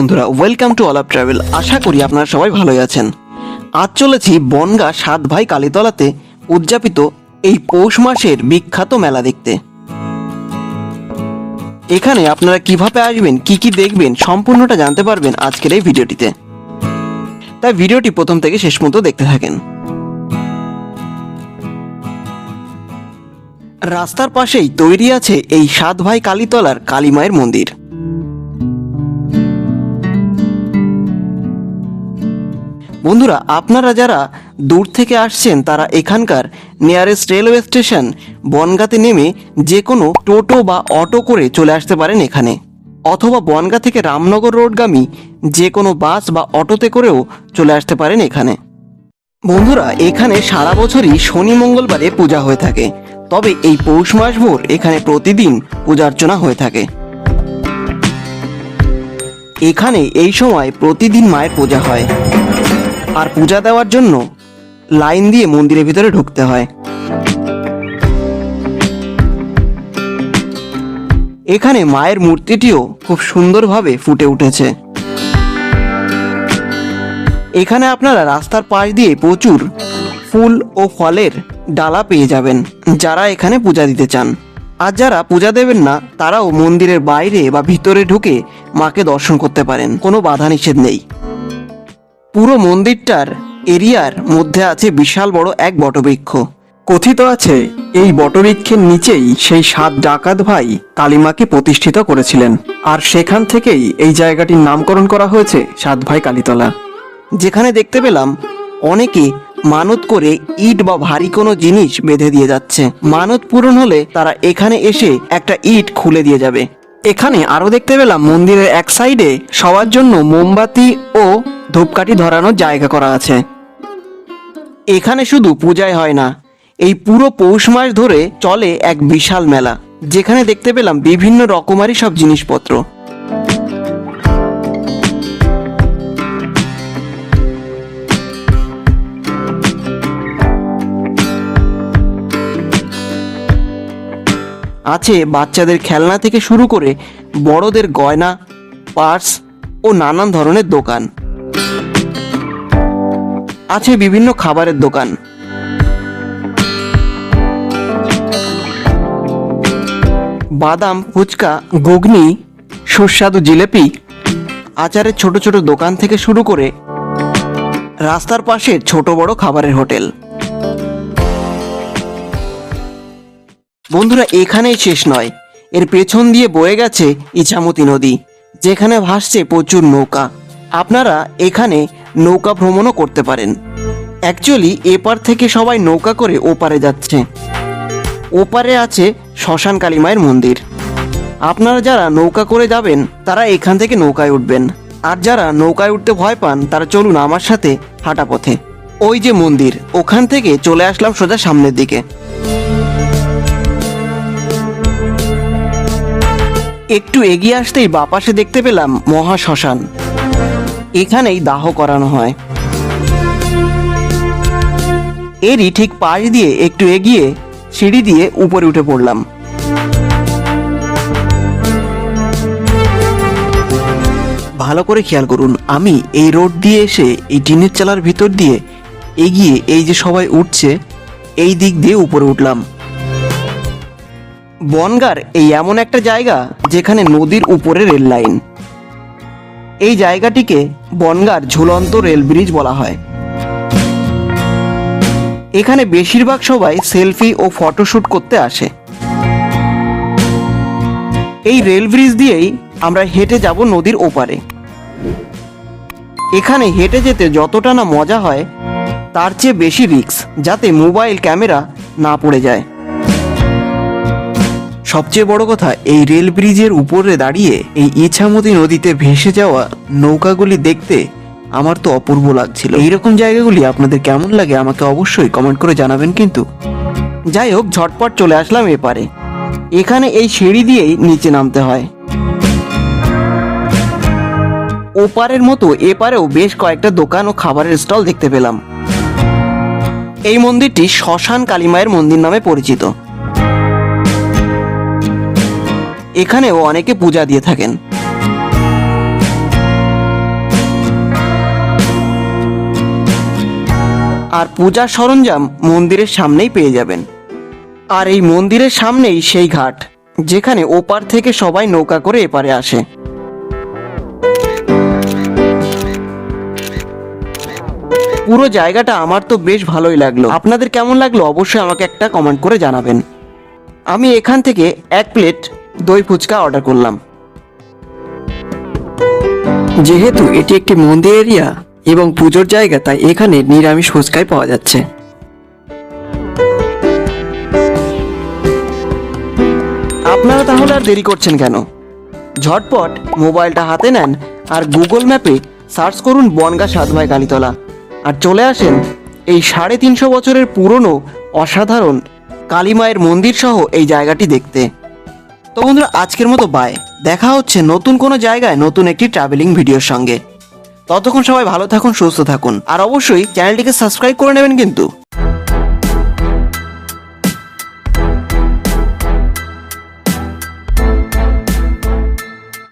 বন্ধুরা welcome to all up travel আশা করি আপনারা সবাই ভালোই আছেন। আজ চলেছি বনগা সাত ভাই কালীতলাতে উদযাপিত এই পৌষ মাসের বিখ্যাত মেলা দেখতে। এখানে আপনারা কীভাবে আসবেন, কি কি দেখবেন, সম্পূর্ণটা জানতে পারবেন আজকের এই ভিডিওটিতে। তাই ভিডিওটি প্রথম থেকে শেষ মতো দেখতে থাকেন। রাস্তার পাশেই তৈরি আছে এই সাত ভাই কালীতলার কালীমায়ের মন্দির। বন্ধুরা, আপনারা যারা দূর থেকে আসছেন, তারা এখানকার নিয়ারেস্ট রেলওয়ে স্টেশন বনগাতে নেমে যে কোনো টোটো বা অটো করে চলে আসতে পারেন এখানে। অথবা বনগা থেকে রামনগর রোডগামী যে কোনো বাস বা অটোতে করেও চলে আসতে পারেন এখানে। বন্ধুরা, এখানে সারা বছরই শনি মঙ্গলবারে পূজা হয়ে থাকে। তবে এই পৌষ মাস ভোর এখানে প্রতিদিন পূজা অর্চনা হয়ে থাকে। এখানে এই সময় প্রতিদিন মায়ের পূজা হয়। আর পূজা দেওয়ার জন্য লাইন দিয়ে মন্দিরের ভিতরে ঢুকতে হয়। এখানে মায়ের মূর্তিটিও খুব সুন্দরভাবে ফুটে উঠেছে। এখানে আপনারা রাস্তার পাশ দিয়ে প্রচুর ফুল ও ফলের ডালা পেয়ে যাবেন, যারা এখানে পূজা দিতে চান। আর যারা পূজা দেবেন না, তারাও মন্দিরের বাইরে বা ভিতরে ঢুকে মাকে দর্শন করতে পারেন, কোনো বাধা নিষেধ নেই। পুরো মন্দিরটার এরিয়ার মধ্যে আছে বিশাল বড় এক বটবৃক্ষ। কথিত আছে, এই বটবৃক্ষের নিচেই সেই সাত ডাকাত ভাই কালিমাকে প্রতিষ্ঠিত করেছিলেন। আর সেখান থেকেই এই জায়গাটির নামকরণ করা হয়েছে সাত ভাই কালীতলা। যেখানে দেখতে পেলাম, অনেকে মানত করে ইট বা ভারী কোনো জিনিস বেঁধে দিয়ে যাচ্ছে। মানত পূরণ হলে তারা এখানে এসে একটা ইট খুলে দিয়ে যাবে। এখানে আরও দেখতে পেলাম মন্দিরের এক সাইডে সবার জন্য মোমবাতি ও ধূপকাঠি ধরানোর জায়গা করা আছে। এখানে শুধু পূজায় হয় না, এই পুরো পৌষ মাস ধরে চলে এক বিশাল মেলা, যেখানে দেখতে পেলাম বিভিন্ন রকমারি সব জিনিসপত্র। আছে বাচ্চাদের খেলনা থেকে শুরু করে বড়দের গয়না, পার্স ও নানান ধরনের দোকান। আছে বিভিন্ন খাবারের দোকান। বাদাম, ফুচকা, ঘুগনি, সুস্বাদু জিলেপি আচারের ছোট ছোট দোকান থেকে শুরু করে রাস্তার পাশে ছোট বড় খাবারের হোটেল। বন্ধুরা, এখানেই শেষ নয়। এর পেছন দিয়ে বয়ে গেছে ইছামতি নদী, যেখানে ভাসছে প্রচুর নৌকা। আপনারা এখানে নৌকা ভ্রমণও করতে পারেন। অ্যাকচুয়ালি এপার থেকে সবাই নৌকা করে ওপারে যাচ্ছে। ওপারে আছে শ্মশান কালীমায়ের মন্দির। আপনারা যারা নৌকা করে যাবেন, তারা এখান থেকে নৌকায় উঠবেন। আর যারা নৌকায় উঠতে ভয় পান, তারা চলুন আমার সাথে হাঁটা পথে। ওই যে মন্দির, ওখান থেকে চলে আসলাম সোজা সামনের দিকে। একটু এগিয়ে আসতেই বাপাশে দেখতে পেলাম মহা শ্মশান। এখানেই দাহ করানো হয়। এরই ঠিক পাশ দিয়ে একটু এগিয়ে সিঁড়ি দিয়ে উপরে উঠে পড়লাম। ভালো করে খেয়াল করুন, আমি এই রোড দিয়ে এসে এই টিনের চালার ভিতর দিয়ে এগিয়ে এই যে সবাই উঠছে, এই দিক দিয়ে উপরে উঠলাম। বনগার এই এমন একটা জায়গা যেখানে নদীর উপরে রেল লাইন। এই জায়গাটিকে বনগার ঝুলন্ত রেল ব্রিজ বলা হয়। এখানে বেশিরভাগ সবাই সেলফি ও ফটোশ্যুট করতে আসে। এই রেল ব্রিজ দিয়েই আমরা হেঁটে যাব নদীর ওপারে। এখানে হেঁটে যেতে যতটা না মজা হয়, তার চেয়ে বেশি রিস্ক যাতে মোবাইল ক্যামেরা না পড়ে যায়। সবচেয়ে বড় কথা, এই রেল ব্রিজের উপরে দাঁড়িয়ে এই ইছামতি নদীতে ভেসে যাওয়া নৌকাগুলি দেখতে আমার তো অপূর্ব লাগছিল। এইরকম জায়গাগুলি আপনাদের কেমন লাগে আমাকে অবশ্যই কমেন্ট করে জানাবেন কিন্তু। যাই হোক, ঝটপট চলে আসলাম এপারে। এখানে এই সিঁড়ি দিয়েই নিচে নামতে হয়। ওপারের মতো এপারেও বেশ কয়েকটা দোকান ও খাবারের স্টল দেখতে পেলাম। এই মন্দিরটি শ্মশান কালীমায়ের মন্দির নামে পরিচিত। এখানেও অনেকে পূজা দিয়ে থাকেন। আর পূজা সরঞ্জাম মন্দিরের সামনেই পেয়ে যাবেন। আর এই মন্দিরের সামনেই সেই ঘাট, যেখানে ওপার থেকে সবাই নৌকা করে এপারে আসে। পুরো জায়গাটা আমার তো বেশ ভালোই লাগল। আপনাদের কেমন লাগল অবশ্যই আমাকে একটা কমেন্ট করে জানাবেন। আমি এখান থেকে এক প্লেট দই ফুচকা অর্ডার করলাম। যেহেতু এটি একটি মন্দির এরিয়া এবং পুজোর জায়গা, তাই এখানে নিরামিষ ফুচকাই পাওয়া যাচ্ছে। আপনারা তাহলে আর দেরি করছেন কেন? ঝটপট মোবাইলটা হাতে নেন আর গুগল ম্যাপে সার্চ করুন বনগা সাতভাই কালীতলা আর চলে আসেন এই সাড়ে তিনশো বছরের পুরনো অসাধারণ কালীমায়ের মন্দির সহ এই জায়গাটি দেখতে। তো বন্ধুরা, আজকের মতো বাই দেখা হচ্ছে নতুন কোনো জায়গায় নতুন একটি ট্রাভেলিং ভিডিওর সঙ্গে। ততক্ষণ সবাই ভালো থাকুন, সুস্থ থাকুন। আর অবশ্যই চ্যানেলটিকে সাবস্ক্রাইব করে নেবেন কিন্তু।